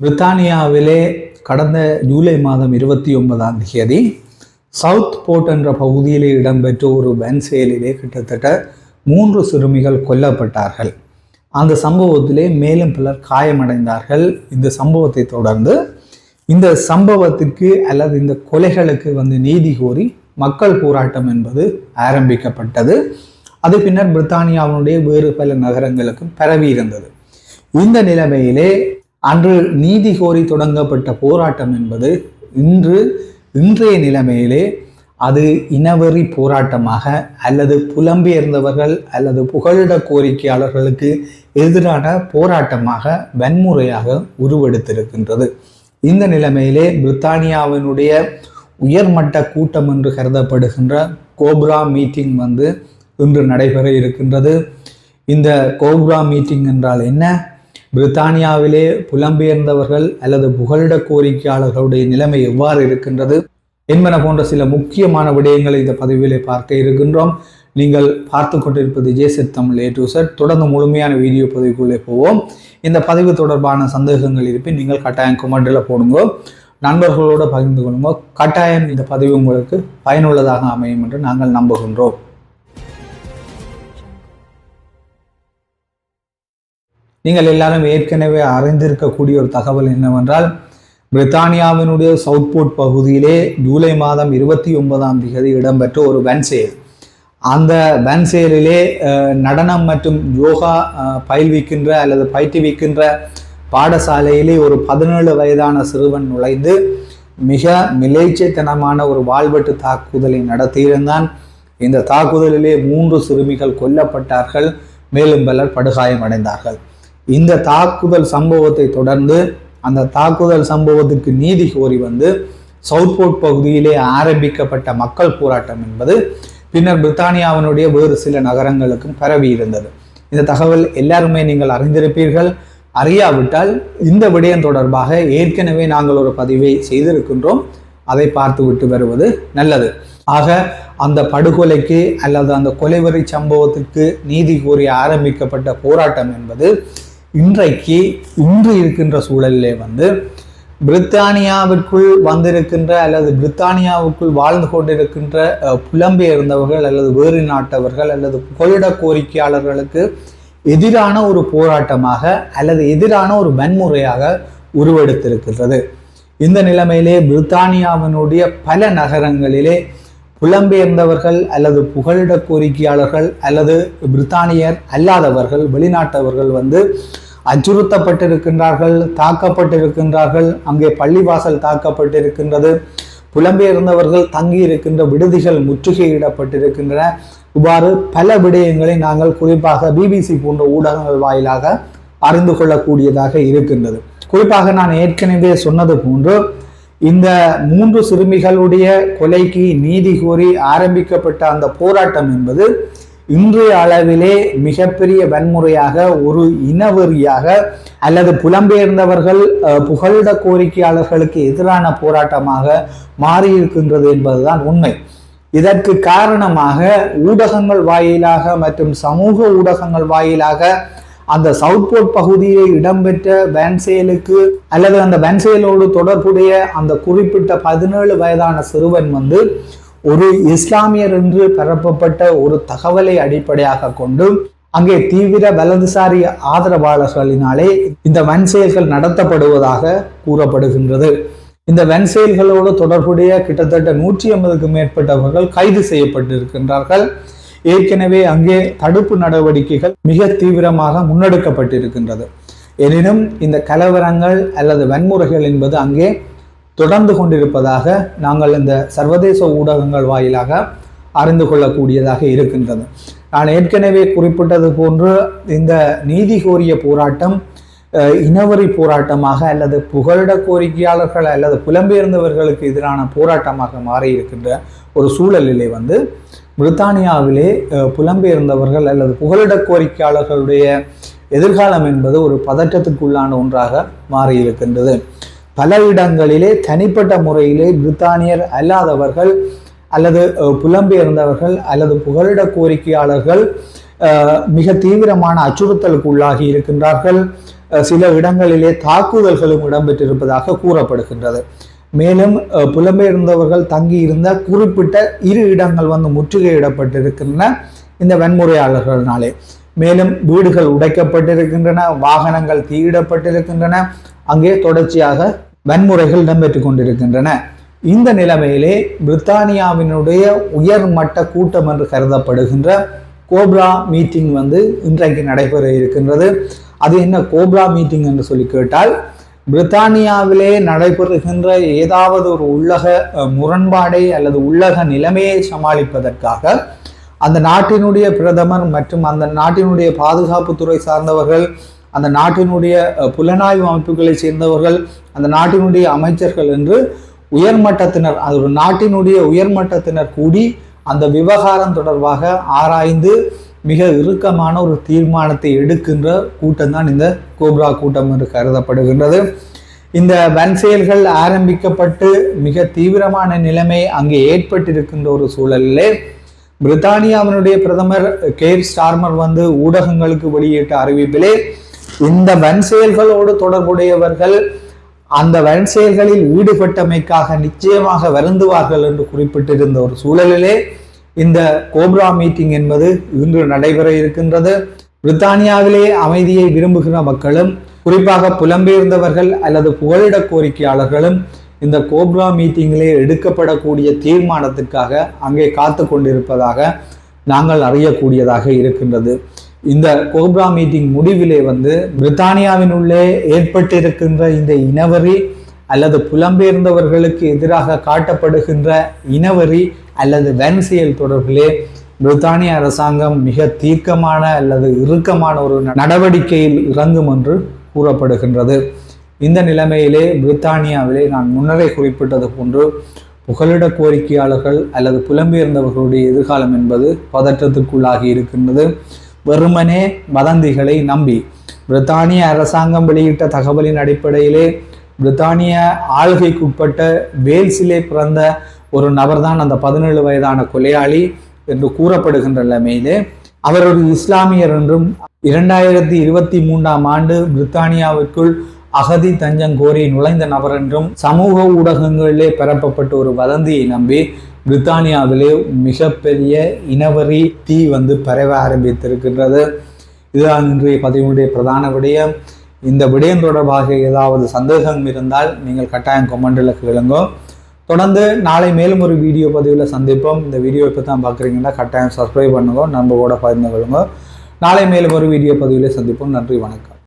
பிரித்தானியாவிலே கடந்த ஜூலை மாதம் இருபத்தி ஒன்பதாம் தேதி சவுத் போர்ட் என்ற பகுதியிலே இடம்பெற்ற ஒரு வன் செயலிலே கிட்டத்தட்ட மூன்று சிறுமிகள் கொல்லப்பட்டார்கள். அந்த சம்பவத்திலே மேலும் பலர் காயமடைந்தார்கள். இந்த சம்பவத்தை தொடர்ந்து இந்த சம்பவத்துக்கு அல்லது இந்த கொலைகளுக்கு வந்து நீதி கோரி மக்கள் போராட்டம் என்பது ஆரம்பிக்கப்பட்டது. அது பின்னர் பிரித்தானியாவினுடைய வேறு பல நகரங்களுக்கும் பரவி இருந்தது இந்த நிலைமையிலே அன்று நீதி கோரி தொடங்கப்பட்ட போராட்டம் என்பது இன்று இன்றைய நிலைமையிலே அது இனவெறி போராட்டமாக அல்லது புலம்பெயர்ந்தவர்கள் அல்லது புகலிட கோரிக்கையாளர்களுக்கு எதிரான போராட்டமாக வன்முறையாக உருவெடுத்திருக்கின்றது. இந்த நிலைமையிலே பிரித்தானியாவினுடைய உயர்மட்ட கூட்டம் என்று கருதப்படுகின்ற கோப்ரா மீட்டிங் வந்து இன்று நடைபெற இருக்கின்றது. இந்த கோப்ரா மீட்டிங் என்றால் என்ன? பிரித்தானியாவிலே புலம்பெயர்ந்தவர்கள் அல்லது புகலிட கோரிக்கையாளர்களுடைய நிலைமை எவ்வாறு இருக்கின்றது என்பன போன்ற சில முக்கியமான விடயங்களை இந்த பதிவிலே பார்க்க இருக்கின்றோம். நீங்கள் பார்த்து கொண்டிருப்பது ஜேசெட் தமிழ் ஏ டு செட் தொடர்ந்து முழுமையான வீடியோ பதிவுக்குள்ளே போவோம். இந்த பதிவு தொடர்பான சந்தேகங்கள் இருப்பின் நீங்கள் கட்டாயம் கமெண்டில் போடுங்க. நண்பர்களோடு பகிர்ந்து கொள்ளுங்க. கட்டாயம் இந்த பதிவு உங்களுக்கு பயனுள்ளதாக அமையும் என்று நாங்கள் நம்புகின்றோம். நீங்கள் எல்லாரும் ஏற்கனவே அறிந்திருக்கக்கூடிய ஒரு தகவல் என்னவென்றால் பிரித்தானியாவினுடைய சவுத்போர்ட் பகுதியிலே ஜூலை மாதம் இருபத்தி ஒன்பதாம் தேதி இடம்பெற்ற ஒரு வன் செயல் அந்த வன் செயலிலே நடனம் மற்றும் யோகா பயில்விக்கின்ற அல்லது பயிற்றுவிக்கின்ற பாடசாலையிலே ஒரு பதினேழு வயதான சிறுவன் நுழைந்து மிக மிலேச்சைத்தனமான ஒரு வாழ்வெட்டு தாக்குதலை நடத்தியிருந்தான். இந்த தாக்குதலிலே மூன்று சிறுமிகள் கொல்லப்பட்டார்கள். மேலும் பலர் படுகாயமடைந்தார்கள். இந்த தாக்குதல் சம்பவத்தை தொடர்ந்து அந்த தாக்குதல் சம்பவத்துக்கு நீதி கோரி வந்து சவுத் போர்ட் பகுதியிலே ஆரம்பிக்கப்பட்ட மக்கள் போராட்டம் என்பது பின்னர் பிரித்தானியாவினுடைய வேறு சில நகரங்களுக்கும் பரவி இருந்தது. இந்த தகவல் எல்லாருமே நீங்கள் அறிந்திருப்பீர்கள். அறியாவிட்டால் இந்த விடயம் தொடர்பாக ஏற்கனவே நாங்கள் ஒரு பதிவை செய்திருக்கின்றோம். அதை பார்த்து விட்டு வருவது நல்லது. ஆக அந்த படுகொலைக்கு அல்லது அந்த கொலைவரி சம்பவத்துக்கு நீதி கோரி ஆரம்பிக்கப்பட்ட போராட்டம் என்பது இன்றைக்கு இன்று இருக்கின்ற சூழலிலே வந்து பிரித்தானியாவிற்குள் வந்திருக்கின்ற அல்லது பிரித்தானியாவுக்குள் வாழ்ந்து கொண்டிருக்கின்ற புலம்பெயர்ந்தவர்கள் அல்லது வேறு நாட்டவர்கள் அல்லது புகலிட கோரிக்கையாளர்களுக்கு எதிரான ஒரு போராட்டமாக அல்லது எதிரான ஒரு வன்முறையாக உருவெடுத்திருக்கின்றது. இந்த நிலைமையிலே பிரித்தானியாவினுடைய பல நகரங்களிலே புலம்பெயர்ந்தவர்கள் அல்லது புகலிட கோரிக்கையாளர்கள் அல்லது பிரித்தானியர் அல்லாதவர்கள் வெளிநாட்டவர்கள் வந்து அச்சுறுத்தப்பட்டிருக்கின்றார்கள் தாக்கப்பட்டிருக்கின்றார்கள். அங்கே பள்ளிவாசல் தாக்கப்பட்டிருக்கின்றது. புலம்பெயர்ந்தவர்கள் தங்கி இருக்கின்ற விடுதிகள் முற்றுகையிடப்பட்டிருக்கின்றன. இவ்வாறு பல விடயங்களை நாங்கள் குறிப்பாக பிபிசி போன்ற ஊடகங்கள் வாயிலாக அறிந்து கொள்ளக்கூடியதாக இருக்கின்றது. குறிப்பாக நான் ஏற்கனவே சொன்னது போன்று இந்த மூன்று சிறுமிகளுடைய கொலைக்கு நீதி கோரி ஆரம்பிக்கப்பட்ட அந்த போராட்டம் என்பது இன்றைய அளவிலே மிகப்பெரிய வன்முறையாக ஒரு இனவெறியாக அல்லது புலம்பெயர்ந்தவர்கள் புகழ்ந்த கோரிக்கையாளர்களுக்கு எதிரான போராட்டமாக மாறியிருக்கின்றது என்பதுதான் உண்மை. இதற்கு காரணமாக ஊடகங்கள் வாயிலாக மற்றும் சமூக ஊடகங்கள் வாயிலாக அந்த சவுத்போர்ட் பகுதியில் இடம்பெற்ற வேன் செயலுக்கு அல்லது அந்த வேன் செயலோடு தொடர்புடைய அந்த குறிப்பிட்ட பதினேழு வயதான சிறுவன் வந்து ஒரு இஸ்லாமியர் என்று பரப்பப்பட்ட ஒரு தகவலை அடிப்படையாக கொண்டு அங்கே தீவிர வலதுசாரி ஆதரவாளர்களினாலே இந்த வன் செயல்கள் நடத்தப்படுவதாக கூறப்படுகின்றது. இந்த வன் செயல்களோடு தொடர்புடைய கிட்டத்தட்ட நூற்றி ஐம்பதுக்கும் மேற்பட்டவர்கள் கைது செய்யப்பட்டிருக்கின்றார்கள். ஏற்கனவே அங்கே தடுப்பு நடவடிக்கைகள் மிக தீவிரமாக முன்னெடுக்கப்பட்டிருக்கின்றது. எனினும் இந்த கலவரங்கள் அல்லது வன்முறைகள் என்பது அங்கே தொடர்ந்து கொண்டிருப்பதாக நாங்கள் இந்த சர்வதேச ஊடகங்கள் வாயிலாக அறிந்து கொள்ளக்கூடியதாக இருக்கின்றது. நான் ஏற்கனவே குறிப்பிட்டது போன்று இந்த நீதி கோரிய போராட்டம் அஹ், இனவரி போராட்டமாக அல்லது புகலிட கோரிக்கையாளர்கள் அல்லது புலம்பெயர்ந்தவர்களுக்கு எதிரான போராட்டமாக மாறி இருக்கின்ற ஒரு சூழலிலே வந்து பிரித்தானியாவிலே புலம்பெயர்ந்தவர்கள் அல்லது புகலிட கோரிக்கையாளர்களுடைய எதிர்காலம் என்பது ஒரு பதற்றத்துக்குள்ளான ஒன்றாக மாறி இருக்கின்றது பல இடங்களிலே தனிப்பட்ட முறையிலே பிரித்தானியர் அல்லாதவர்கள் அல்லது புலம்பெயர்ந்தவர்கள் அல்லது புகலிட கோரிக்கையாளர்கள் மிக தீவிரமான அச்சுறுத்தலுக்கு உள்ளாகி இருக்கின்றார்கள். சில இடங்களிலே தாக்குதல்களும் இடம்பெற்றிருப்பதாக கூறப்படுகின்றது. மேலும் புலம்பெயர்ந்தவர்கள் தங்கியிருந்த குறிப்பிட்ட இரு இடங்கள் வந்து முற்றுகையிடப்பட்டிருக்கின்றன இந்த வன்முறையாளர்களினாலே. மேலும் வீடுகள் உடைக்கப்பட்டிருக்கின்றன வாகனங்கள் தீயிடப்பட்டிருக்கின்றன அங்கே தொடர்ச்சியாக வன்முறைகள் இடம்பெற்று கொண்டிருக்கின்றன. இந்த நிலைமையிலே பிரித்தானியாவினுடைய உயர்மட்ட கூட்டம் என்று கருதப்படுகின்ற கோப்ரா மீட்டிங் வந்து இன்றைக்கு நடைபெற இருக்கின்றது. அது என்ன கோப்ரா மீட்டிங் என்று சொல்லி கேட்டால் பிரித்தானியாவிலே நடைபெறுகின்ற ஏதாவது ஒரு உள்ளக முரண்பாடை அல்லது உள்ளக நிலைமையை சமாளிப்பதற்காக அந்த நாட்டினுடைய பிரதமர் மற்றும் அந்த நாட்டினுடைய பாதுகாப்புத்துறை சார்ந்தவர்கள் அந்த நாட்டினுடைய புலனாய்வு அமைப்புகளை சேர்ந்தவர்கள் அந்த நாட்டினுடைய அமைச்சர்கள் என்று உயர்மட்டத்தினர் அது ஒரு நாட்டினுடைய உயர்மட்டத்தினர் கூடி அந்த விவகாரம் தொடர்பாக ஆராய்ந்து மிக இறுக்கமான ஒரு தீர்மானத்தை எடுக்கின்ற கூட்டம் தான் இந்த கோப்ரா கூட்டம் என்று கருதப்படுகின்றது. இந்த வன் செயல்கள் ஆரம்பிக்கப்பட்டு மிக தீவிரமான நிலைமை அங்கே ஏற்பட்டிருக்கின்ற ஒரு சூழலிலே பிரித்தானியாவினுடைய பிரதமர் கேர் ஸ்டார்மர் வந்து ஊடகங்களுக்கு வெளியிட்ட அறிவிப்பிலே இந்த வன் செயல்களோடு தொடர்புடையவர்கள் அந்த வன் செயல்களில் ஈடுபட்டமைக்காக நிச்சயமாக வருந்துவார்கள் என்று குறிப்பிட்டிருந்த ஒரு சூழலிலே இந்த கோப்ரா மீட்டிங் என்பது இன்று நடைபெற இருக்கின்றது. பிரித்தானியாவிலே அமைதியை விரும்புகிற மக்களும் குறிப்பாக புலம்பெயர்ந்தவர்கள் அல்லது புகலிட கோரிக்கையாளர்களும் இந்த கோப்ரா மீட்டிங்கிலே எடுக்கப்படக்கூடிய தீர்மானத்துக்காக அங்கே காத்து கொண்டிருப்பதாக நாங்கள் அறியக்கூடியதாக இருக்கின்றது. இந்த கோப்ரா மீட்டிங் முடிவிலே வந்து பிரித்தானியாவினுள்ளே ஏற்பட்டிருக்கின்ற இந்த இனவரி அல்லது புலம்பெயர்ந்தவர்களுக்கு எதிராக காட்டப்படுகின்ற இனவரி அல்லது வன்சியல் தொடர்பிலே பிரித்தானிய அரசாங்கம் மிக தீர்க்கமான அல்லது இறுக்கமான ஒரு நடவடிக்கையில் இறங்கும் என்று கூறப்படுகின்றது. இந்த நிலைமையிலே பிரித்தானியாவிலே நான் முன்னரே குறிப்பிட்டது போன்று புகலிட கோரிக்கையாளர்கள் அல்லது புலம்பெயர்ந்தவர்களுடைய எதிர்காலம் என்பது பதற்றத்துக்குள்ளாகி இருக்கின்றது. வெறுமனே வதந்திகளை நம்பி. பிரித்தானிய அரசாங்கம் வெளியிட்ட தகவலின் அடிப்படையிலே பிரித்தானிய ஆளுகைக்குட்பட்ட வேல்ஸிலே பிறந்த ஒரு நபர்தான் அந்த பதினேழு வயதான கொலையாளி என்று கூறப்படுகின்ற நிலைமையிலே அவர் ஒரு இஸ்லாமியர் என்றும் இரண்டாயிரத்தி இருபத்தி மூன்றாம் ஆண்டு பிரித்தானியாவிற்குள் அகதி தஞ்சம் கோரி நுழைந்த நபர் என்றும் சமூக ஊடகங்களிலே பரப்பப்பட்ட ஒரு வதந்தியை நம்பி பிரித்தானியாவிலே மிகப்பெரிய இனவரி தீ வந்து பரவ ஆரம்பித்திருக்கின்றது. இதுதான் இன்றைய பதிவுடைய பிரதான விடயம். இந்த விடயம் தொடர்பாக ஏதாவது சந்தேகம் இருந்தால் நீங்கள் கட்டாயம் கொமெண்டில் கேளுங்க. தொடர்ந்து நாளை மேலும் ஒரு வீடியோ பதிவில் சந்திப்போம். இந்த வீடியோ இப்போ தான் பார்க்குறீங்கன்னா கட்டாயம் சப்ஸ்கிரைப் பண்ணுங்க. கூட பகிர்ந்து கொள்ளுங்க. நாளை மேலும் ஒரு வீடியோ பதிவில் சந்திப்போம். நன்றி வணக்கம்.